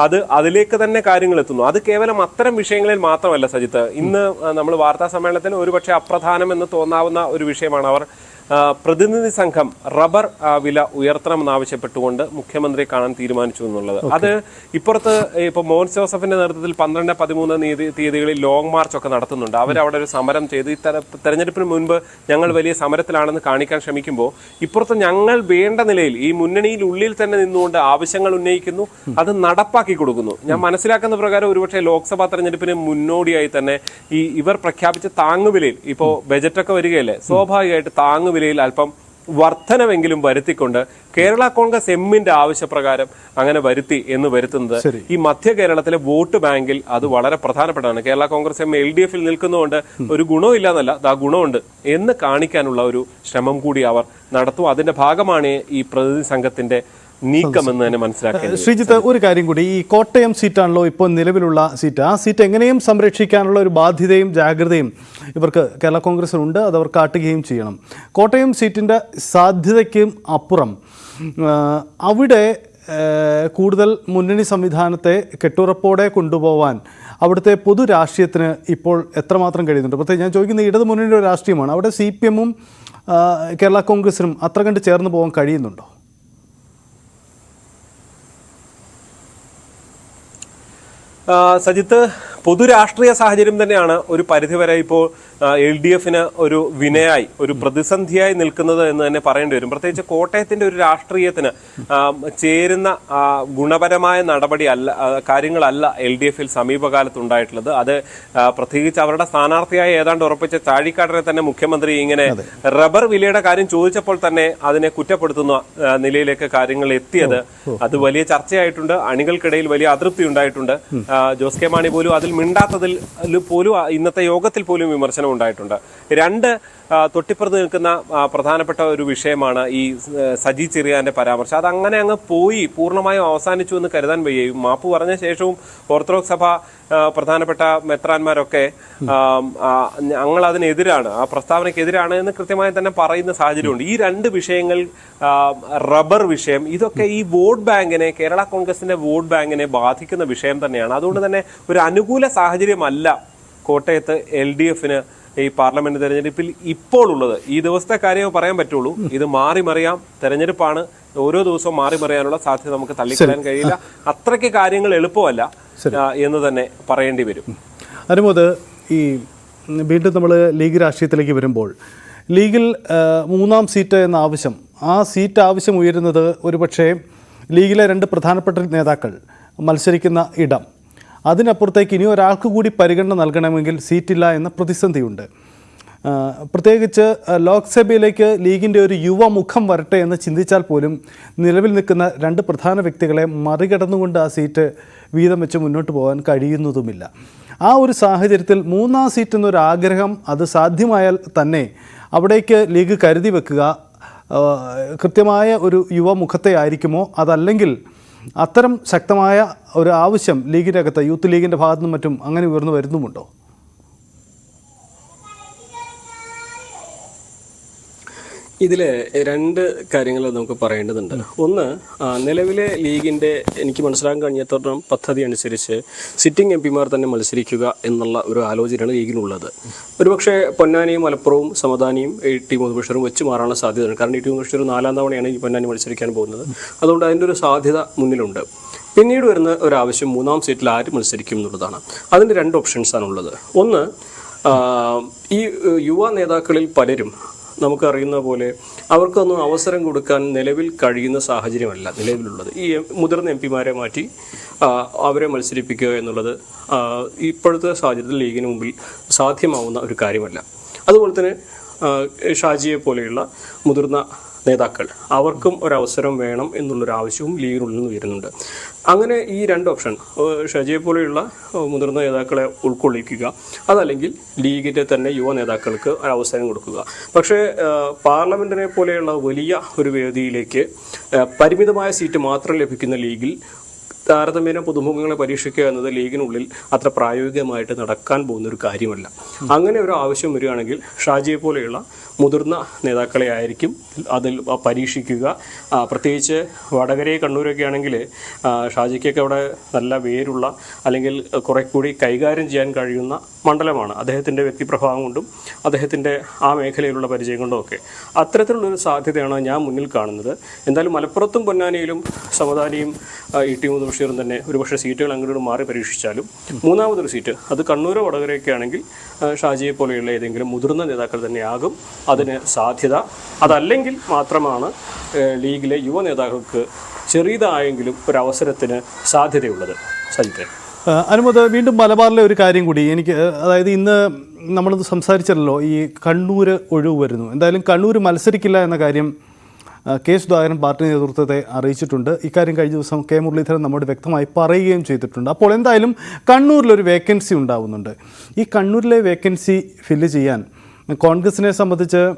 അത് അതിലേക്ക് തന്നെ കാര്യങ്ങൾ എത്തുന്നു. അത് കേവലം അത്തരം വിഷയങ്ങളിൽ മാത്രമല്ല സജിത്ത്. ഇന്ന് നമ്മൾ വാർത്താ സമ്മേളനത്തിൽ ഒരുപക്ഷെ അപ്രധാനം എന്ന് തോന്നാവുന്ന ഒരു വിഷയമാണ് അവർ പ്രതിനിധി സംഘം റബ്ബർ വില ഉയർത്തണമെന്നാവശ്യപ്പെട്ടുകൊണ്ട് മുഖ്യമന്ത്രിയെ കാണാൻ തീരുമാനിച്ചു എന്നുള്ളത്. അത് ഇപ്പുറത്ത് ഇപ്പൊ മോഹൻ ജോസഫിന്റെ നേതൃത്വത്തിൽ പന്ത്രണ്ട് പതിമൂന്ന് തീയതി തീയതികളിൽ ലോങ് മാർച്ച് ഒക്കെ നടത്തുന്നുണ്ട്. അവരവിടെ ഒരു സമരം ചെയ്ത്. ഈ തെരഞ്ഞെടുപ്പിന് മുൻപ് ഞങ്ങൾ വലിയ സമരത്തിലാണെന്ന് കാണിക്കാൻ ശ്രമിക്കുമ്പോൾ ഇപ്പുറത്ത് ഞങ്ങൾ വേണ്ട നിലയിൽ ഈ മുന്നണിയിൽ ഉള്ളിൽ തന്നെ നിന്നുകൊണ്ട് ആവശ്യങ്ങൾ ഉന്നയിക്കുന്നു അത് നടപ്പാക്കി കൊടുക്കുന്നു. ഞാൻ മനസ്സിലാക്കുന്ന പ്രകാരം ഒരുപക്ഷെ ലോക്സഭാ തെരഞ്ഞെടുപ്പിന് മുന്നോടിയായി തന്നെ ഈ ഇവർ പ്രഖ്യാപിച്ച താങ്ങുവിലയിൽ ഇപ്പോ ബജറ്റൊക്കെ വരികയല്ലേ? സ്വാഭാവികമായിട്ട് താങ്ങുവിലയിൽ അല്പം വർധനവെങ്കിലും വരുത്തിക്കൊണ്ട് കേരള കോൺഗ്രസ് എമ്മിന്റെ ആവശ്യപ്രകാരം അങ്ങനെ വരുത്തി എന്ന് വരുത്തുന്നത്. ഈ മധ്യ കേരളത്തിലെ വോട്ട് ബാങ്കിൽ അത് വളരെ പ്രധാനപ്പെട്ടതാണ്. Kerala Congress M L D എഫിൽ നിൽക്കുന്നതുകൊണ്ട് ഒരു ഗുണവും ഇല്ലാന്നല്ല ദാ ഗുണമുണ്ട് എന്ന് കാണിക്കാനുള്ള ഒരു ശ്രമം കൂടി അവർ നടത്തും. അതിന്റെ ഭാഗമാണ് ഈ പ്രതിനിധി സംഘത്തിന്റെ നീക്കം എന്ന് തന്നെ ശ്രീജിത്ത് ഒരു കാര്യം കൂടി. ഈ കോട്ടയം സീറ്റാണല്ലോ ഇപ്പോൾ നിലവിലുള്ള സീറ്റ്. ആ സീറ്റ് എങ്ങനെയും സംരക്ഷിക്കാനുള്ള ഒരു ബാധ്യതയും ജാഗ്രതയും ഇവർക്ക് കേരള കോൺഗ്രസിനുണ്ട്. അത് അവർ കാട്ടുകയും ചെയ്യണം. കോട്ടയം സീറ്റിന്റെ സാധ്യതയ്ക്കും അപ്പുറം അവിടെ കൂടുതൽ മുന്നണി സംവിധാനത്തെ കെട്ടുറപ്പോടെ കൊണ്ടുപോകാൻ അവിടുത്തെ പൊതു രാഷ്ട്രീയത്തിന് ഇപ്പോൾ എത്രമാത്രം കഴിയുന്നുണ്ട്? പ്രത്യേകിച്ച് ഞാൻ ചോദിക്കുന്നത് ഇടത് മുന്നണിയുടെ രാഷ്ട്രീയമാണ്. അവിടെ സി പി എമ്മും കേരള കോൺഗ്രസിനും അത്ര കണ്ട് ചേർന്ന് പോകാൻ കഴിയുന്നുണ്ടോ? ആ, സജിത്ത് പൊതു രാഷ്ട്രീയ സാഹചര്യം തന്നെയാണ് ഒരു പരിധിവരെ ഇപ്പോൾ എൽ ഡി എഫിന് ഒരു വിനയായി ഒരു പ്രതിസന്ധിയായി നിൽക്കുന്നത് എന്ന് തന്നെ പറയേണ്ടി വരും. പ്രത്യേകിച്ച് കോട്ടയത്തിന്റെ ഒരു രാഷ്ട്രീയത്തിന് ചേരുന്ന ഗുണപരമായ നടപടി അല്ല കാര്യങ്ങളല്ല എൽ ഡി എഫിൽ സമീപകാലത്ത് ഉണ്ടായിട്ടുള്ളത് അത് പ്രത്യേകിച്ച് അവരുടെ സ്ഥാനാർത്ഥിയായി ഏതാണ്ട് ഉറപ്പിച്ച ചാഴിക്കാടനെ തന്നെ മുഖ്യമന്ത്രി ഇങ്ങനെ റബ്ബർ വിലയുടെ കാര്യം ചോദിച്ചപ്പോൾ തന്നെ അതിനെ കുറ്റപ്പെടുത്തുന്ന നിലയിലേക്ക് കാര്യങ്ങൾ എത്തിയത്. അത് വലിയ ചർച്ചയായിട്ടുണ്ട്. അണികൾക്കിടയിൽ വലിയ അതൃപ്തി ഉണ്ടായിട്ടുണ്ട്. ജോസ് കെ മാണി പോലും അതിൽ മിണ്ടാത്തതിൽ പോലും ഇന്നത്തെ യോഗത്തിൽ പോലും വിമർശനം ഉണ്ടായിട്ടുണ്ട്. രണ്ട് തൊട്ടിപ്പുറത്ത് നിൽക്കുന്ന പ്രധാനപ്പെട്ട ഒരു വിഷയമാണ് ഈ സജി ചെറിയാന്റെ പരാമർശം. അത് അങ്ങനെ അങ്ങ് പോയി പൂർണമായും അവസാനിച്ചു എന്ന് കരുതാൻ വയ്യ. മാപ്പ് പറഞ്ഞ ശേഷവും ഓർത്തഡോക്സ് സഭ പ്രധാനപ്പെട്ട മെത്രാന്മാരൊക്കെ ഞങ്ങൾ അതിനെതിരാണ് ആ പ്രസ്താവനയ്ക്കെതിരാണ് എന്ന് കൃത്യമായി തന്നെ പറയുന്ന സാഹചര്യമുണ്ട്. ഈ രണ്ട് വിഷയങ്ങൾ റബ്ബർ വിഷയം ഇതൊക്കെ ഈ വോട്ട് ബാങ്കിനെ കേരള കോൺഗ്രസിന്റെ വോട്ട് ബാങ്കിനെ ബാധിക്കുന്ന വിഷയം തന്നെയാണ്. അതുകൊണ്ട് തന്നെ ഒരു അനുകൂല സാഹചര്യമല്ല കോട്ടയത്ത് എൽ ഡി എഫിന് ഈ പാർലമെന്റ് തെരഞ്ഞെടുപ്പിൽ ഇപ്പോൾ ഉള്ളത് ഈ ദിവസത്തെ കാര്യമേ പറയാൻ പറ്റുള്ളൂ. ഇത് മാറി മറിയാം. തെരഞ്ഞെടുപ്പാണ്. ഓരോ ദിവസവും മാറി മറിയാനുള്ള സാധ്യത നമുക്ക് തള്ളിക്കളയാൻ കഴിയില്ല. അത്രയ്ക്ക് കാര്യങ്ങൾ എളുപ്പമല്ല എന്ന് തന്നെ പറയേണ്ടി വരും. അനുമോദ് ഈ വീണ്ടും നമ്മൾ ലീഗ് രാഷ്ട്രീയത്തിലേക്ക് വരുമ്പോൾ ലീഗിൽ മൂന്നാം സീറ്റ് എന്ന ആവശ്യം ആ സീറ്റ് ആവശ്യം ഉയരുന്നത് ഒരുപക്ഷേ ലീഗിലെ രണ്ട് പ്രധാനപ്പെട്ട നേതാക്കൾ മത്സരിക്കുന്ന ഇടം അതിനപ്പുറത്തേക്ക് ഇനി ഒരാൾക്ക് കൂടി പരിഗണന നൽകണമെങ്കിൽ സീറ്റില്ല എന്ന പ്രതിസന്ധിയുണ്ട്. പ്രത്യേകിച്ച് ലോക്സഭയിലേക്ക് ലീഗിന്റെ ഒരു യുവമുഖം വരട്ടെ എന്ന് ചിന്തിച്ചാൽ പോലും നിലവിൽ നിൽക്കുന്ന രണ്ട് പ്രധാന വ്യക്തികളെ മറികടന്നുകൊണ്ട് ആ സീറ്റ് വീതം വെച്ച് മുന്നോട്ട് പോകാൻ കഴിയുന്നതുമില്ല. ആ ഒരു സാഹചര്യത്തിൽ മൂന്നാം സീറ്റ് എന്നൊരു ആഗ്രഹം അത് സാധ്യമായാൽ തന്നെ അവിടേക്ക് ലീഗ് കരുതി വെക്കുക കൃത്യമായ ഒരു യുവമുഖത്തെ ആയിരിക്കുമോ അതല്ലെങ്കിൽ അത്തരം ശക്തമായ ഒരു ആവശ്യം ലീഗിന്റെ അകത്ത് യൂത്ത് ലീഗിന്റെ ഭാഗത്തു നിന്നും മറ്റും അങ്ങനെ ഉയർന്നു വരുന്നുമുണ്ടോ? ഇതിൽ രണ്ട് കാര്യങ്ങൾ നമുക്ക് പറയേണ്ടതുണ്ട്. ഒന്ന് നിലവിലെ ലീഗിന്റെ എനിക്ക് മനസ്സിലാക്കാൻ കഴിഞ്ഞത്തോളം പദ്ധതി അനുസരിച്ച് സിറ്റിംഗ് എം പിമാർ തന്നെ മത്സരിക്കുക എന്നുള്ള ഒരു ആലോചനയാണ് ലീഗിനുള്ളത്. ഒരുപക്ഷെ പൊന്നാനിയും മലപ്പുറവും സമദാനിയും എ ടി മുഹമ്മദ് വെച്ച് മാറാനുള്ള സാധ്യതയുണ്ട്. കാരണം ഈ ടി മുഹമ്മദ് നാലാം തവണയാണ് ഈ പൊന്നാനി മത്സരിക്കാൻ പോകുന്നത്. അതുകൊണ്ട് അതിന്റെ ഒരു സാധ്യത മുന്നിലുണ്ട്. പിന്നീട് വരുന്ന ഒരു ആവശ്യം മൂന്നാം സീറ്റിൽ ആര് മത്സരിക്കും എന്നുള്ളതാണ്. അതിന്റെ രണ്ട് ഓപ്ഷൻസാണ് ഉള്ളത് ഒന്ന് ഈ യുവ നേതാക്കളിൽ പലരും നമുക്കറിയുന്ന പോലെ അവർക്കൊന്നും അവസരം കൊടുക്കാൻ നിലവിൽ കഴിയുന്ന സാഹചര്യമല്ല നിലവിലുള്ളത്. ഈ മുതിർന്ന എം പിമാരെ മാറ്റി അവരെ മത്സരിപ്പിക്കുക എന്നുള്ളത് ഇപ്പോഴത്തെ സാഹചര്യത്തിൽ ലീഗിന് മുമ്പിൽ സാധ്യമാവുന്ന ഒരു കാര്യമല്ല. അതുപോലെ തന്നെ ഷാജിയെ പോലെയുള്ള മുതിർന്ന നേതാക്കൾ. അവർക്കും ഒരവസരം വേണം എന്നുള്ളൊരു ആവശ്യവും ലീഗിനുള്ളിൽ നിന്ന് വരുന്നുണ്ട്. അങ്ങനെ ഈ രണ്ട് ഓപ്ഷൻ ഷജയെ പോലെയുള്ള മുതിർന്ന നേതാക്കളെ ഉൾക്കൊള്ളിക്കുക അതല്ലെങ്കിൽ ലീഗിന്റെ തന്നെ യുവ നേതാക്കൾക്ക് ഒരു അവസരം കൊടുക്കുക. പക്ഷേ പാർലമെന്റിനെ പോലെയുള്ള വലിയ ഒരു വേദിയിലേക്ക് പരിമിതമായ സീറ്റ് മാത്രം ലഭിക്കുന്ന ലീഗിൽ താരതമ്യേന പുതുമുഖങ്ങളെ പരീക്ഷിക്കുക എന്നത് ലീഗിനുള്ളിൽ അത്ര പ്രായോഗികമായിട്ട് നടക്കാൻ പോകുന്ന ഒരു കാര്യമല്ല. അങ്ങനെ ഒരു ആവശ്യം വരികയാണെങ്കിൽ ഷാജിയെ പോലെയുള്ള മുതിർന്ന നേതാക്കളെ ആയിരിക്കും അതിൽ പരീക്ഷിക്കുക. പ്രത്യേകിച്ച് വടകരയെ കണ്ണൂരൊക്കെ ആണെങ്കിൽ ഷാജിക്കൊക്കെ അവിടെ നല്ല വേരുള്ള അല്ലെങ്കിൽ കുറെ കൂടി കൈകാര്യം ചെയ്യാൻ കഴിയുന്ന മണ്ഡലമാണ്. അദ്ദേഹത്തിന്റെ വ്യക്തിപ്രഭാവം കൊണ്ടും അദ്ദേഹത്തിന്റെ ആ മേഖലയിലുള്ള പരിചയം കൊണ്ടും ഒക്കെ. അത്തരത്തിലുള്ളൊരു സാധ്യതയാണ് ഞാൻ മുന്നിൽ കാണുന്നത്. എന്തായാലും മലപ്പുറത്തും പൊന്നാനിയിലും സമതാനിയും ഇ ടി മുഹമ്മദ് ബഷീറും തന്നെ ഒരുപക്ഷെ സീറ്റുകൾ അങ്ങോട്ട് മാറി പരീക്ഷിച്ചാലും മൂന്നാമതൊരു സീറ്റ് അത് കണ്ണൂരോ വടകരയൊക്കെ ആണെങ്കിൽ ഷാജിയെ പോലെയുള്ള ഏതെങ്കിലും മുതിർന്ന നേതാക്കൾ തന്നെയാകും അതിന് സാധ്യത. അതല്ലെങ്കിൽ മാത്രമാണ് ലീഗിലെ യുവ നേതാക്കൾക്ക് ചെറിയതായെങ്കിലും ഒരു അവസരത്തിന് സാധ്യതയുള്ളത്. സജിത്തെ. ആ, അനുമത് വീണ്ടും മലബാറിലെ ഒരു കാര്യം കൂടി. എനിക്ക് അതായത് ഇന്ന് നമ്മളത് സംസാരിച്ചല്ലോ ഈ കണ്ണൂർ ഒഴിവ് വരുന്നു. എന്തായാലും കണ്ണൂർ മത്സരിക്കില്ല എന്ന കാര്യം കെ സുധാകരൻ പാർട്ടി നേതൃത്വത്തെ അറിയിച്ചിട്ടുണ്ട്. ഇക്കാര്യം കഴിഞ്ഞ ദിവസം കെ മുരളീധരൻ നമ്മോട് വ്യക്തമായി പറയുകയും ചെയ്തിട്ടുണ്ട്. അപ്പോൾ എന്തായാലും കണ്ണൂരിലൊരു വേക്കൻസി ഉണ്ടാവുന്നുണ്ട്. ഈ കണ്ണൂരിലെ വേക്കൻസി ഫില്ല് ചെയ്യാൻ കോൺഗ്രസിനെ സംബന്ധിച്ച്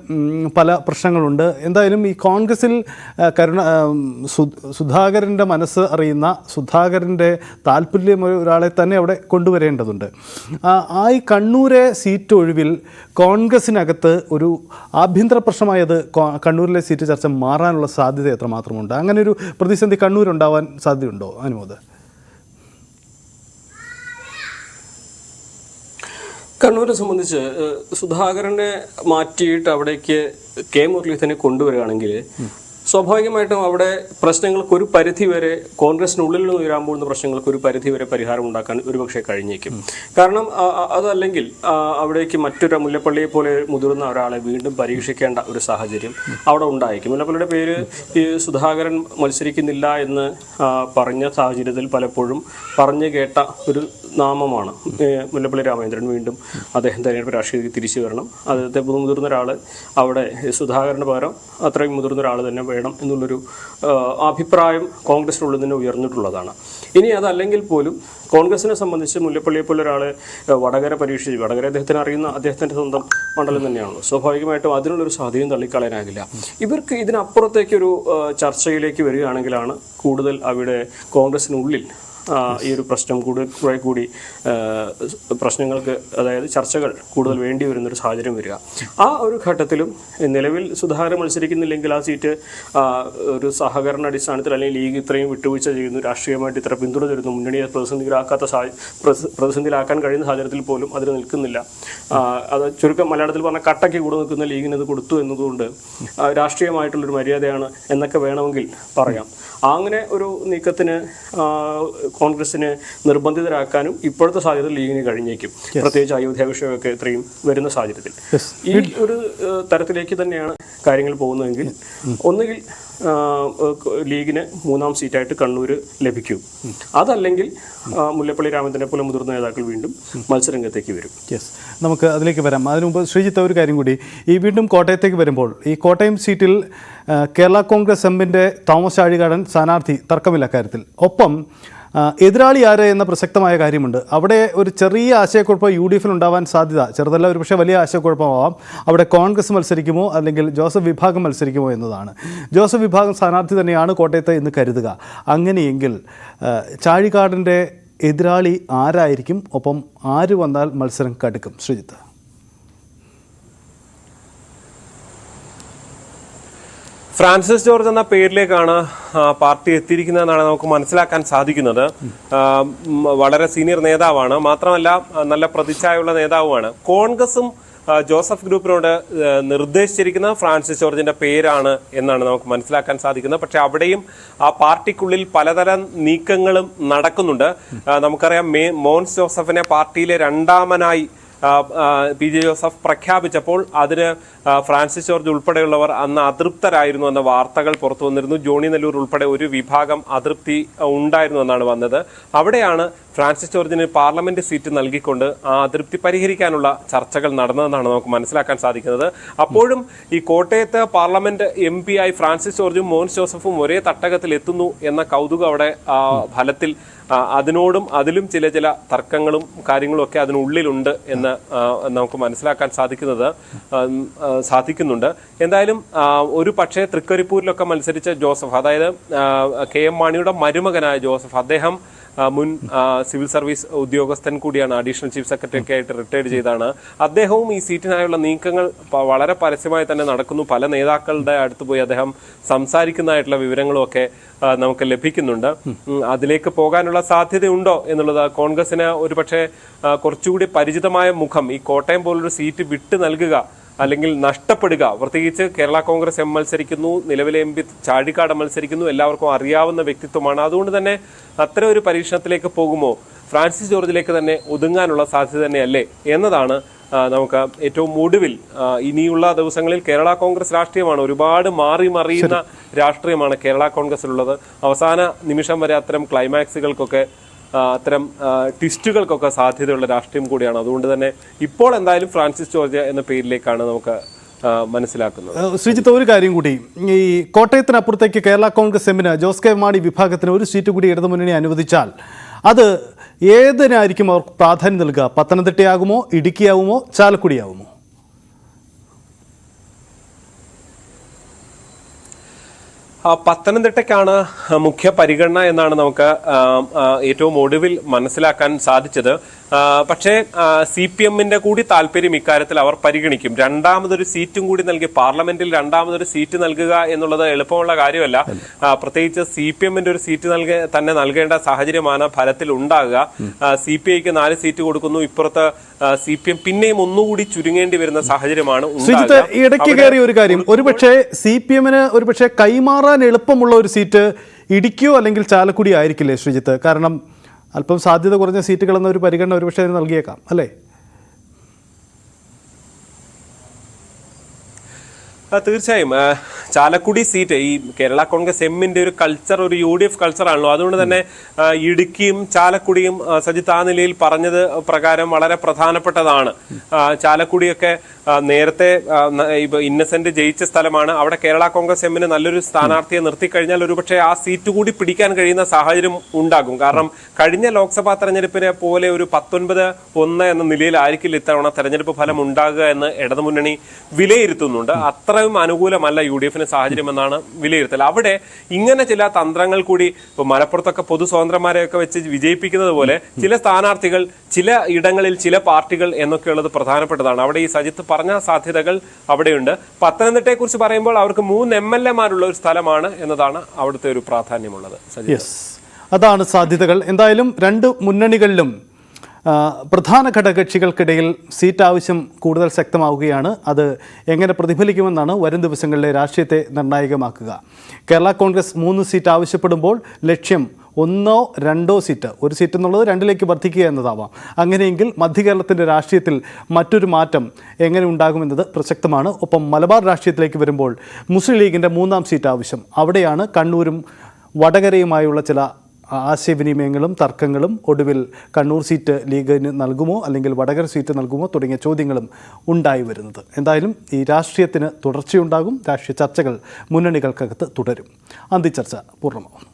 പല പ്രശ്നങ്ങളുണ്ട്. എന്തായാലും ഈ കോൺഗ്രസിൽ കരുണ സുധാകരന്റെ മനസ്സ് അറിയുന്ന സുധാകരന്റെ താല്പര്യം ഒരാളെ തന്നെ അവിടെ കൊണ്ടുവരേണ്ടതുണ്ട്. ആ, ഈ കണ്ണൂരെ സീറ്റ് ഒഴിവിൽ കോൺഗ്രസിനകത്ത് ഒരു ആഭ്യന്തര പ്രശ്നമായത് കണ്ണൂരിലെ സീറ്റ് ചർച്ച മാറാനുള്ള സാധ്യത എത്രമാത്രമുണ്ട്? അങ്ങനെ ഒരു പ്രതിസന്ധി കണ്ണൂരുണ്ടാവാൻ സാധ്യതയുണ്ടോ അനുമോദ്? കണ്ണൂരെ സംബന്ധിച്ച് സുധാകരനെ മാറ്റിയിട്ട് അവിടേക്ക് കെ മുരളീധരനെ കൊണ്ടുവരികയാണെങ്കിൽ സ്വാഭാവികമായിട്ടും അവിടെ പ്രശ്നങ്ങൾക്ക് ഒരു പരിധി വരെ കോൺഗ്രസിനുള്ളിൽ നിന്ന് ഉയരാൻ പോകുന്ന പ്രശ്നങ്ങൾക്ക് ഒരു പരിധി വരെ പരിഹാരം ഉണ്ടാക്കാൻ ഒരുപക്ഷെ കഴിഞ്ഞേക്കും. കാരണം അതല്ലെങ്കിൽ അവിടേക്ക് മറ്റൊരു മുല്ലപ്പള്ളിയെ പോലെ മുതിർന്ന ഒരാളെ വീണ്ടും പരീക്ഷിക്കേണ്ട ഒരു സാഹചര്യം അവിടെ ഉണ്ടായേക്കും. മുല്ലപ്പള്ളിയുടെ പേര് ഈ സുധാകരൻ മത്സരിക്കുന്നില്ല എന്ന് പറഞ്ഞ സാഹചര്യത്തിൽ പലപ്പോഴും പറഞ്ഞു കേട്ട ഒരു നാമമാണ്. മുല്ലപ്പള്ളി രാമചന്ദ്രൻ വീണ്ടും അദ്ദേഹം തെരഞ്ഞെടുപ്പ് രാഷ്ട്രീയത്തിൽ തിരിച്ചു വരണം. അദ്ദേഹത്തെ മുതിർന്ന ഒരാൾ അവിടെ സുധാകരന് പകരം അത്രയും മുതിർന്ന ഒരാൾ തന്നെ വേണം എന്നുള്ളൊരു അഭിപ്രായം കോൺഗ്രസിനുള്ളിൽ നിന്ന് ഉയർന്നിട്ടുള്ളതാണ്. ഇനി അതല്ലെങ്കിൽ പോലും കോൺഗ്രസിനെ സംബന്ധിച്ച് മുല്ലപ്പള്ളിയെ പോലെ ഒരാൾ വടകര പരീക്ഷിച്ച് വടകര അദ്ദേഹത്തിന് അറിയുന്ന അദ്ദേഹത്തിന്റെ സ്വന്തം മണ്ഡലം തന്നെയാണല്ലോ. സ്വാഭാവികമായിട്ടും അതിനുള്ളൊരു സ്വാധീനം തള്ളിക്കളയാനാകില്ല. ഇവർക്ക് ഇതിനപ്പുറത്തേക്കൊരു ചർച്ചയിലേക്ക് വരികയാണെങ്കിലാണ് കൂടുതൽ അവിടെ കോൺഗ്രസിനുള്ളിൽ ഈ ഒരു പ്രശ്നം കൂടുതൽ കുറെ കൂടി പ്രശ്നങ്ങൾക്ക് അതായത് ചർച്ചകൾ കൂടുതൽ വേണ്ടി വരുന്നൊരു സാഹചര്യം വരിക. ആ ഒരു ഘട്ടത്തിലും നിലവിൽ സുധാകരൻ മത്സരിക്കുന്നില്ലെങ്കിൽ ആ സീറ്റ് ഒരു സഹകരണ അടിസ്ഥാനത്തിൽ അല്ലെങ്കിൽ ലീഗ് ഇത്രയും വിട്ടുവീഴ്ച ചെയ്യുന്നു രാഷ്ട്രീയമായിട്ട് ഇത്ര പിന്തുണ തരുന്നു മുന്നണിയെ പ്രതിസന്ധിയിലാക്കാത്ത പ്രതിസന്ധിയിലാക്കാൻ കഴിയുന്ന സാഹചര്യത്തിൽ പോലും അതിന് നിൽക്കുന്നില്ല. അത് ചുരുക്കം മലയാളത്തിൽ പറഞ്ഞ കട്ടയ്ക്ക് കൂടെ നിൽക്കുന്ന ലീഗിന് ഇത് കൊടുത്തു എന്നതുകൊണ്ട് രാഷ്ട്രീയമായിട്ടുള്ളൊരു മര്യാദയാണ് എന്നൊക്കെ വേണമെങ്കിൽ പറയാം. അങ്ങനെ ഒരു നീക്കത്തിന് കോൺഗ്രസിന് നിർബന്ധിതരാക്കാനും ഇപ്പോഴത്തെ സാഹചര്യത്തിൽ ലീഗിന് കഴിഞ്ഞേക്കും. പ്രത്യേകിച്ച് അയോധ്യ വിഷയമൊക്കെ ഇത്രയും വരുന്ന സാഹചര്യത്തിൽ. ഈ ഒരു തരത്തിലേക്ക് തന്നെയാണ് കാര്യങ്ങൾ പോകുന്നതെങ്കിൽ ഒന്നുകിൽ ആ, ലീഗിന് മൂന്നാം സീറ്റായിട്ട് കണ്ണൂർ ലഭിക്കും. അതല്ലെങ്കിൽ മുല്ലപ്പള്ളി രാമചന്ദ്രനെ പോലെ മുതിർന്ന നേതാക്കൾ വീണ്ടും മത്സരരംഗത്തേക്ക് വരും. യെസ് നമുക്ക് അതിലേക്ക് വരാം. അതിനു മുമ്പ് ശ്രീജിത്ത് ഒരു കാര്യം കൂടി. ഈ വീണ്ടും കോട്ടയത്തേക്ക് വരുമ്പോൾ ഈ കോട്ടയം സീറ്റിൽ കേരള കോൺഗ്രസ് എമ്മിന്റെ തോമസ് ആഴികാടൻ സ്ഥാനാർത്ഥി തർക്കമില്ല കാര്യത്തിൽ ഒപ്പം എതിരാളി ആര് എന്ന പ്രസക്തമായ കാര്യമുണ്ട്. അവിടെ ഒരു ചെറിയ ആശയക്കുഴപ്പം യു ഡി എഫിൽ ഉണ്ടാവാൻ സാധ്യത ചെറുതല്ല ഒരു പക്ഷേ വലിയ ആശയക്കുഴപ്പമാവാം. അവിടെ കോൺഗ്രസ് മത്സരിക്കുമോ അല്ലെങ്കിൽ ജോസഫ് വിഭാഗം മത്സരിക്കുമോ എന്നതാണ്. ജോസഫ് വിഭാഗം സ്ഥാനാർത്ഥി തന്നെയാണ് കോട്ടയത്ത് എന്ന് കരുതുക. അങ്ങനെയെങ്കിൽ ചാഴികാടന്റെ എതിരാളി ആരായിരിക്കും? ഒപ്പം ആര് വന്നാൽ മത്സരം കടുക്കും? ശ്രീജിത്ത്. ഫ്രാൻസിസ് ജോർജ് എന്ന പേരിലേക്കാണ് പാർട്ടി എത്തിയിരിക്കുന്നതെന്നാണ് നമുക്ക് മനസ്സിലാക്കാൻ സാധിക്കുന്നത്. വളരെ സീനിയർ നേതാവാണ്. മാത്രമല്ല നല്ല പ്രതിച്ഛായുള്ള നേതാവുമാണ്. കോൺഗ്രസും ജോസഫ് ഗ്രൂപ്പിനോട് നിർദ്ദേശിച്ചിരിക്കുന്ന ഫ്രാൻസിസ് ജോർജിന്റെ പേരാണ് എന്നാണ് നമുക്ക് മനസ്സിലാക്കാൻ സാധിക്കുന്നത്. പക്ഷെ അവിടെയും ആ പാർട്ടിക്കുള്ളിൽ പലതരം നീക്കങ്ങളും നടക്കുന്നുണ്ട്. നമുക്കറിയാം മോൻസ് ജോസഫിനെ പാർട്ടിയിലെ രണ്ടാമനായി പി ജെ ജോസഫ് പ്രഖ്യാപിച്ചപ്പോൾ അതിന് ഫ്രാൻസിസ് ജോർജ് ഉൾപ്പെടെയുള്ളവർ അന്ന് അതൃപ്തരായിരുന്നു എന്ന വാർത്തകൾ പുറത്തു വന്നിരുന്നു. ജോണി നെല്ലൂർ ഉൾപ്പെടെ ഒരു വിഭാഗം അതൃപ്തി ഉണ്ടായിരുന്നു എന്നാണ് വന്നത്. അവിടെയാണ് ഫ്രാൻസിസ് ജോർജിന് പാർലമെന്റ് സീറ്റ് നൽകിക്കൊണ്ട് ആ അതൃപ്തി പരിഹരിക്കാനുള്ള ചർച്ചകൾ നടന്നതെന്നാണ് നമുക്ക് മനസ്സിലാക്കാൻ സാധിക്കുന്നത്. അപ്പോഴും ഈ കോട്ടയത്ത് പാർലമെന്റ് എം പി ആയി ഫ്രാൻസിസ് ജോർജും മോൻസ് ജോസഫും ഒരേ തട്ടകത്തിൽ എത്തുന്നു എന്ന കൗതുകം അവിടെ ഫലത്തിൽ അതിനോടും അതിലും ചില ചില തർക്കങ്ങളും കാര്യങ്ങളും ഒക്കെ അതിനുള്ളിലുണ്ട് എന്ന് നമുക്ക് മനസ്സിലാക്കാൻ സാധിക്കുന്നത് സാധിക്കുന്നുണ്ട്. എന്തായാലും ഒരു പക്ഷേ തൃക്കരിപ്പൂരിലൊക്കെ മത്സരിച്ച ജോസഫ് അതായത് കെ എം മാണിയുടെ മരുമകനായ ജോസഫ് അദ്ദേഹം മുൻ സിവിൽ സർവീസ് ഉദ്യോഗസ്ഥൻ കൂടിയാണ് അഡീഷണൽ ചീഫ് സെക്രട്ടറി ആയിട്ട് റിട്ടയർഡ് ചെയ്താണ് അദ്ദേഹവും ഈ സീറ്റിനായുള്ള നീക്കങ്ങൾ വളരെ പരസ്യമായി തന്നെ നടക്കുന്നു. പല നേതാക്കളുടെ അടുത്ത് പോയി അദ്ദേഹം സംസാരിക്കുന്നതായിട്ടുള്ള വിവരങ്ങളും ഒക്കെ നമുക്ക് ലഭിക്കുന്നുണ്ട്. അതിലേക്ക് പോകാനുള്ള സാധ്യതയുണ്ടോ എന്നുള്ളത് കോൺഗ്രസിന് ഒരുപക്ഷെ കുറച്ചുകൂടി പരിചിതമായ മുഖം ഈ കോട്ടയം പോലൊരു സീറ്റ് വിട്ടു നൽകുക അല്ലെങ്കിൽ നഷ്ടപ്പെടുക. പ്രത്യേകിച്ച് കേരള കോൺഗ്രസ് എം മത്സരിക്കുന്നു നിലവിലെ എം പി ചാഴിക്കാട് മത്സരിക്കുന്നു എല്ലാവർക്കും അറിയാവുന്ന വ്യക്തിത്വമാണ്. അതുകൊണ്ട് തന്നെ അത്തരം ഒരു പരീക്ഷണത്തിലേക്ക് പോകുമോ? ഫ്രാൻസിസ് ജോർജിലേക്ക് തന്നെ ഒതുങ്ങാനുള്ള സാധ്യത തന്നെയല്ലേ? എന്നതാണ് നമുക്ക് ഏറ്റവും ഒടുവിൽ ഇനിയുള്ള ദിവസങ്ങളിൽ കേരള കോൺഗ്രസ് രാഷ്ട്രീയമാണ് ഒരുപാട് മാറി മറിയുന്ന രാഷ്ട്രീയമാണ് കേരള കോൺഗ്രസിലുള്ളത്. അവസാന നിമിഷം വരെ അത്തരം ക്ലൈമാക്സുകൾക്കൊക്കെ അത്തരം ട്വിസ്റ്റുകൾക്കൊക്കെ സാധ്യതയുള്ള രാഷ്ട്രീയം കൂടിയാണ്. അതുകൊണ്ട് തന്നെ ഇപ്പോൾ എന്തായാലും ഫ്രാൻസിസ് ജോർജ് എന്ന പേരിലേക്കാണ് നമുക്ക് മനസ്സിലാക്കുന്നത്. ശ്രീജിത്ത് ഒരു കാര്യം കൂടി. ഈ കോട്ടയത്തിനപ്പുറത്തേക്ക് കേരള കോൺഗ്രസ് എമ്മിന് ജോസ് കെ മാണി വിഭാഗത്തിന് ഒരു സീറ്റ് കൂടി ഇടതുമുന്നണി അനുവദിച്ചാൽ അത് ഏതിനായിരിക്കും അവർക്ക് പ്രാധാന്യം നൽകുക? പത്തനംതിട്ടയാകുമോ ഇടുക്കിയാവുമോ ചാലക്കുടിയാവുമോ? പത്തനംതിട്ടയ്ക്കാണ് മുഖ്യ പരിഗണന എന്നാണ് നമുക്ക് ഏറ്റവും ഒടുവിൽ മനസ്സിലാക്കാൻ സാധിച്ചത്. പക്ഷേ സി പി എമ്മിന്റെ കൂടി താല്പര്യം ഇക്കാര്യത്തിൽ അവർ പരിഗണിക്കും. രണ്ടാമതൊരു സീറ്റും കൂടി നൽകി പാർലമെന്റിൽ രണ്ടാമതൊരു സീറ്റ് നൽകുക എന്നുള്ളത് എളുപ്പമുള്ള കാര്യമല്ല. പ്രത്യേകിച്ച് സി പി എമ്മിന്റെ ഒരു സീറ്റ് നൽകി തന്നെ നൽകേണ്ട സാഹചര്യമാണ് ഫലത്തിൽ ഉണ്ടാകുക. സി പി ഐക്ക് നാല് സീറ്റ് കൊടുക്കുന്നു. ഇപ്പുറത്ത് സി പി എം പിന്നെയും ഒന്നുകൂടി ചുരുങ്ങേണ്ടി വരുന്ന സാഹചര്യമാണ് ഇടയ്ക്ക് കയറിയ ഒരു കാര്യം. ഒരുപക്ഷെ സി പി എമ്മിന് ഒരുപക്ഷെ കൈമാറാൻ എളുപ്പമുള്ള ഒരു സീറ്റ് ഇടുക്കിയോ അല്ലെങ്കിൽ ചാലക്കുടി ആയിരിക്കില്ലേ ശ്രീജിത്ത് കാരണം അല്പം സാധ്യത കുറഞ്ഞ സീറ്റുകളെന്ന ഒരു പരിഗണന ഒരുപക്ഷെ അതിന് നൽകിയേക്കാം അല്ലേ? തീർച്ചയായും. ചാലക്കുടി സീറ്റ് ഈ കേരള കോൺഗ്രസ് എമ്മിന്റെ ഒരു കൾച്ചർ ഒരു യു ഡി എഫ് കൾച്ചർ ആണല്ലോ. അതുകൊണ്ട് തന്നെ ഇടുക്കിയും ചാലക്കുടിയും സജിത്ത് ആ നിലയിൽ പറഞ്ഞത് പ്രകാരം വളരെ പ്രധാനപ്പെട്ടതാണ്. ചാലക്കുടിയൊക്കെ നേരത്തെ ഇന്നസെന്റ് ജയിച്ച സ്ഥലമാണ്. അവിടെ കേരള കോൺഗ്രസ് എമ്മിന് നല്ലൊരു സ്ഥാനാർത്ഥിയെ നിർത്തിക്കഴിഞ്ഞാൽ ഒരുപക്ഷെ ആ സീറ്റ് കൂടി പിടിക്കാൻ കഴിയുന്ന സാഹചര്യം ഉണ്ടാകും. കാരണം കഴിഞ്ഞ ലോക്സഭാ തെരഞ്ഞെടുപ്പിനെ പോലെ ഒരു പത്തൊൻപത് ഒന്ന് എന്ന നിലയിലായിരിക്കില്ല ഇത്തവണ തെരഞ്ഞെടുപ്പ് ഫലം ഉണ്ടാകുക എന്ന് ഇടതുമുന്നണി വിലയിരുത്തുന്നുണ്ട്. അത്രയും അനുകൂലമല്ല യു ഡി എഫിന് സാഹചര്യമെന്നാണ് വിലയിരുത്തൽ. അവിടെ ഇങ്ങനെ ചില തന്ത്രങ്ങൾ കൂടി ഇപ്പൊ മലപ്പുറത്തൊക്കെ പൊതു സ്വതന്ത്രന്മാരെയൊക്കെ വെച്ച് വിജയിപ്പിക്കുന്നത് പോലെ ചില സ്ഥാനാർത്ഥികൾ ചില ഇടങ്ങളിൽ ചില പാർട്ടികൾ എന്നൊക്കെയുള്ളത് പ്രധാനപ്പെട്ടതാണ്. അവിടെ ഈ സജിത്ത് പറഞ്ഞ സാധ്യതകൾ അവിടെയുണ്ട്. പത്തനംതിട്ടയെ കുറിച്ച് പറയുമ്പോൾ അവർക്ക് മൂന്ന് എം എൽ എമാരുള്ള ഒരു സ്ഥലമാണ് എന്നതാണ് അവിടുത്തെ ഒരു പ്രാധാന്യമുള്ളത്. സജിത്ത്. അതാണ് സാധ്യതകൾ. എന്തായാലും രണ്ട് മുന്നണികളിലും പ്രധാന ഘടകകക്ഷികൾക്കിടയിൽ സീറ്റ് ആവശ്യം കൂടുതൽ ശക്തമാവുകയാണ്. അത് എങ്ങനെ പ്രതിഫലിക്കുമെന്നാണ് വരും ദിവസങ്ങളിലെ രാഷ്ട്രീയത്തെ നിർണായകമാക്കുക. കേരള കോൺഗ്രസ് മൂന്ന് സീറ്റ് ആവശ്യപ്പെടുമ്പോൾ ലക്ഷ്യം ഒന്നോ രണ്ടോ സീറ്റ്. ഒരു സീറ്റ് എന്നുള്ളത് രണ്ടിലേക്ക് വർദ്ധിക്കുക എന്നതാവാം. അങ്ങനെയെങ്കിൽ മധ്യ കേരളത്തിന്റെ രാഷ്ട്രീയത്തിൽ മറ്റൊരു മാറ്റം എങ്ങനെ ഉണ്ടാകുമെന്നത് പ്രസക്തമാണ്. ഒപ്പം മലബാർ രാഷ്ട്രീയത്തിലേക്ക് വരുമ്പോൾ മുസ്ലിം ലീഗിന്റെ മൂന്നാം സീറ്റ് ആവശ്യം അവിടെയാണ് കണ്ണൂരും വടകരയുമായുള്ള ചില ആശയവിനിമയങ്ങളും തർക്കങ്ങളും ഒടുവിൽ കണ്ണൂർ സീറ്റ് ലീഗിന് നൽകുമോ അല്ലെങ്കിൽ വടകര സീറ്റ് നൽകുമോ തുടങ്ങിയ ചോദ്യങ്ങളും ഉണ്ടായി വരുന്നത്. എന്തായാലും ഈ രാഷ്ട്രീയത്തിന് തുടർച്ചയുണ്ടാകും. രാഷ്ട്രീയ ചർച്ചകൾ മുന്നണികൾക്കകത്ത് തുടരും. അന്തിച്ചർച്ച പൂർണമാവും